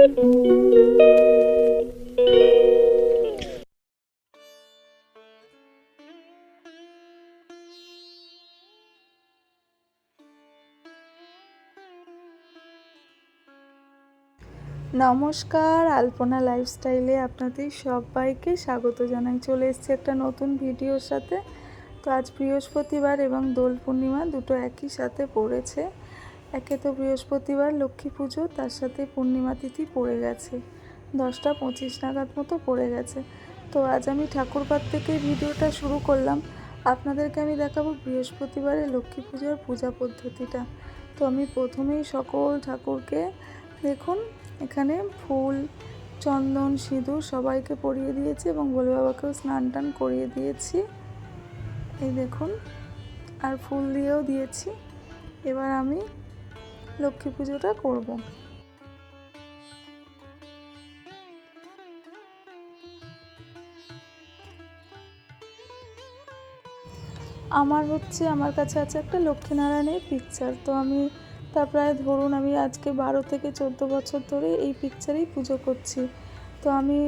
নমস্কার, আলপনা লাইফস্টাইলে আপনাদের সবাইকে স্বাগত জানাই। চলে এসেছি একটা নতুন ভিডিওর সাথে। তো আজ বৃহস্পতিবার এবং দোল পূর্ণিমা দুটো একই সাথে পড়েছে। একে তো বৃহস্পতিবার লক্ষ্মী পুজো, তার সাথে পূর্ণিমা তিথি পড়ে গেছে। দশটা পঁচিশ নাগাদ মতো পড়ে গেছে। তো আজ আমি ঠাকুরপাড় থেকে ভিডিওটা শুরু করলাম। আপনাদেরকে আমি দেখাবো বৃহস্পতিবারে লক্ষ্মী পুজোর পূজা পদ্ধতিটা। তো আমি প্রথমেই সকল ঠাকুরকে দেখুন, এখানে ফুল, চন্দন, সিঁদুর সবাইকে পরিয়ে দিয়েছি এবং ভোলে বাবাকেও স্নান টান করিয়ে দিয়েছি। এই দেখুন, আর ফুল দিয়েও দিয়েছি। এবার আমি লক্ষ্মী পুজোটা করব। আমার হচ্ছে, আমার কাছে আছে একটা লক্ষ্মীনারায়ণের পিকচার তো আমি, তা প্রায় ধরুন আমি আজকে বারো থেকে চোদ্দ বছর ধরে এই পিকচারেই পুজো করছি। তো আমি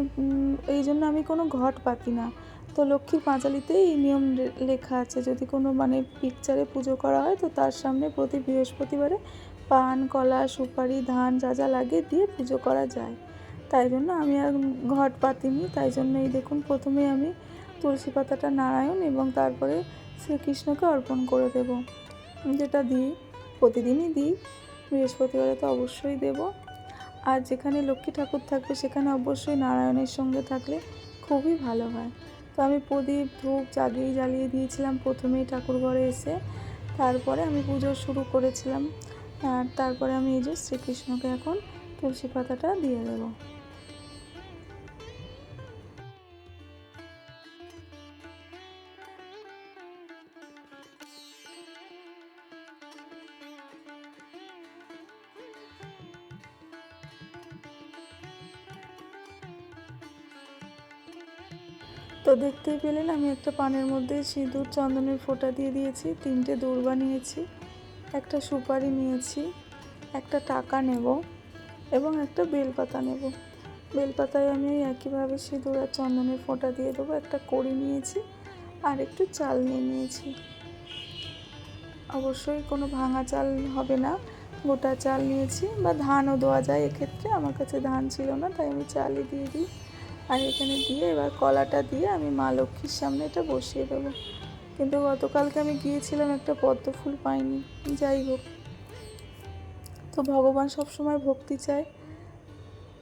এই জন্য আমি কোনো ঘট পাতি না। তো লক্ষ্মীর পাঁচালিতেই এই নিয়ম লেখা আছে, যদি কোনো মানে পিকচারে পুজো করা হয়, তো তার সামনে প্রতি বৃহস্পতিবারে পান, কলা, সুপারি, ধান যা যা লাগে দিয়ে পুজো করা যায়। তাই জন্য আমি আর ঘট পাতিনি। তাই জন্য এই দেখুন প্রথমে আমি তুলসী পাতাটা নারায়ণ এবং তারপরে শ্রীকৃষ্ণকে অর্পণ করে দেব। যেটা দিই, প্রতিদিনই দিই। বৃহস্পতিবারে তো অবশ্যই দেব। আর যেখানে লক্ষ্মী ঠাকুর থাকবে, সেখানে অবশ্যই নারায়ণের সঙ্গে থাকলে খুবই ভালো হয়। তো আমি প্রদীপ, ধূপ, জাগিয়ে জ্বালিয়ে দিয়েছিলাম প্রথমেই ঠাকুর ঘরে এসে। তারপরে আমি পুজো শুরু করেছিলাম। আর তারপরে আমি এই যে শ্রীকৃষ্ণকে এখন তুলসী পাতাটা দিয়ে দেবো। তো দেখতেই পেলেন আমি একটা পানের মধ্যে সিঁদুর চন্দনের ফোঁটা দিয়ে দিয়েছি, তিনটে দূর্বা নিয়েছি একটা সুপারি নিয়েছি, একটা টাকা নেব এবং একটা বেলপাতা নেব। বেলপাতায় আমি একইভাবে সিঁদুর আর চন্দনের ফোঁটা দিয়ে দেবো, একটা কড়ি নিয়েছি আর একটু চাল নিয়ে নিয়েছি। অবশ্যই কোনো ভাঙা চাল হবে না, গোটা চাল নিয়েছি বা ধানও দেওয়া যায় এক্ষেত্রে, আমার কাছে ধান ছিল না, তাই আমি চালই দিয়ে দিই। আর এখানে দিয়ে এবার কলাটা দিয়ে আমি মা লক্ষ্মীর সামনে এটা বসিয়ে দেবো। কিন্তু গতকালকে আমি গিয়েছিলাম, একটা পদ্ম ফুল পাইনি। যাই হোক। তো ভগবান সবসময় ভক্তি চায়।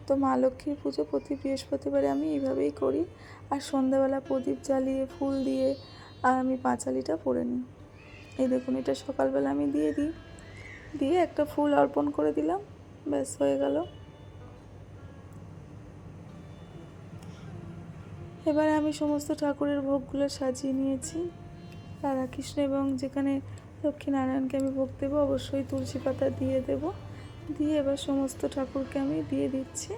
তো মা লক্ষ্মীর পুজো প্রতি বৃহস্পতিবারে আমি এইভাবেই করি। আর সন্ধ্যাবেলা প্রদীপ জ্বালিয়ে, ফুল দিয়ে, আর আমি পাঁচালিটা পরে নিই। এই দেখুন, এটা সকালবেলা আমি দিয়ে দিই। দিয়ে একটা ফুল অর্পণ করে দিলাম। ব্যাস, হয়ে গেল। এবারে আমি সমস্ত ঠাকুরের ভোগগুলো সাজিয়ে নিয়েছি। রাধাকৃষ্ণ এবং যেখানে লক্ষ্মীনারায়ণকে আমি ভোগ দেবো, অবশ্যই তুলসী পাতা দিয়ে দেব। দিয়ে এবার সমস্ত ঠাকুরকে আমি দিয়ে দিচ্ছি।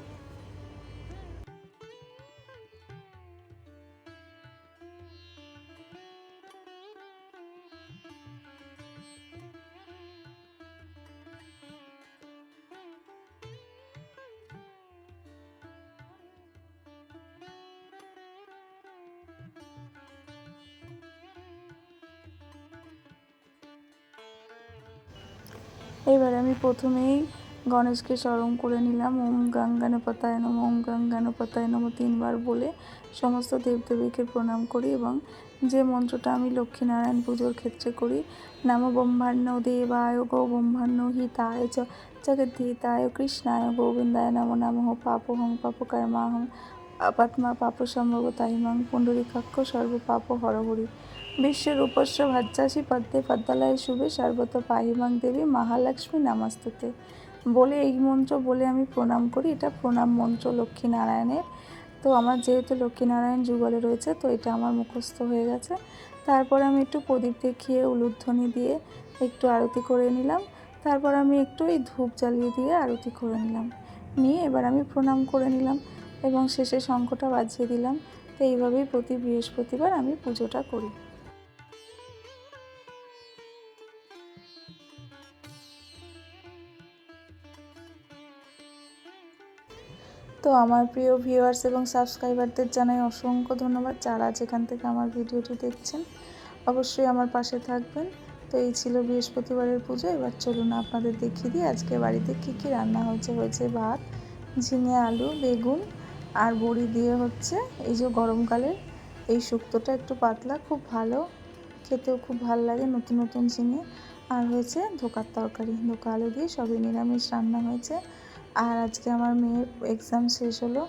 এবার আমি প্রথমেই গণেশকে স্মরণ করে নিলাম, ওম গঙ্গানপতায় নম, ওম গঙ্গানপতায় নম তিনবার বলে সমস্ত দেবদেবীকে প্রণাম করি এবং যে মন্ত্রটা আমি লক্ষ্মীনারায়ণ পুজোর ক্ষেত্রে করি, নাম ব্রহ্মাণ্য দেবায় গো ব্রহ্মাণ্য হিতায় চ, জগদ্ধিতায় কৃষ্ণায় গোবিন্দায় নম নমঃ, পাপহং পাপকর্মাহং, আপাত্মা পাপ সম্ভব তাহিমাং পুণ্ডরীকাক্ষ সর্ব পাপ হরহরি। বিশ্বের উপস্য ভাজ্যাসী পদ্মে পদ্মালয়ের শুভে সর্বত পাহিমাং দেবী মহালক্ষ্মী নামাস্তুতে। বলে এই মন্ত্র বলে আমি প্রণাম করি। এটা প্রণাম মন্ত্র লক্ষ্মীনারায়ণের। তো আমার যেহেতু লক্ষ্মীনারায়ণ যুগলে রয়েছে, তো এটা আমার মুখস্থ হয়ে গেছে। তারপরে আমি একটু প্রদীপ দেখিয়ে উলুধ্বনি দিয়ে একটু আরতি করে নিলাম। তারপর আমি একটু এই ধূপ জ্বালিয়ে দিয়ে আরতি করে নিলাম। নিয়ে এবার আমি প্রণাম করে নিলাম এবং শেষে শঙ্খটা বাজিয়ে দিলাম। তো এইভাবেই প্রতি বৃহস্পতিবার আমি পুজোটা করি। তো আমার প্রিয় ভিউয়ার্স এবং সাবস্ক্রাইবারদের জানাই অসংখ্য ধন্যবাদ যারা যেখান থেকে আমার ভিডিওটি দেখছেন। অবশ্যই আমার পাশে থাকবেন। তো এই ছিল বৃহস্পতিবারের পুজো। এবার চলুন আপনাদের দেখিয়ে দিই আজকে বাড়িতে কী কী রান্না হয়েছে হয়েছে ভাত, ঝিঙে, আলু, বেগুন আর বড়ি দিয়ে হচ্ছে এই যে গরমকালের এই শুক্তোটা একটু পাতলা, খুব ভালো, খেতেও খুব ভালো লাগে নতুন নতুন ঝিঙে। আর হয়েছে ধোকার তরকারি। ধোকা, আলু দিয়ে সবই নিরামিষ রান্না হয়েছে। আর আজকে আমার মেয়ের এক্সাম শেষ হলো,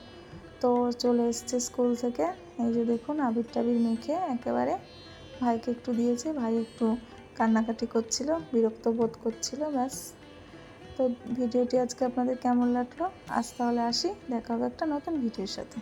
তো চলে এসছে স্কুল থেকে। এই যে দেখুন, আবির টাবির মেখে একেবারে ভাইকে একটু দিয়েছে, ভাই একটু কান্নাকাটি করছিল, বিরক্ত বোধ করছিল, ব্যাস। তো ভিডিওটি আজকে আপনাদের কেমন লাগল? আজ তাহলে আসি, দেখা হবে একটা নতুন ভিডিওর সাথে।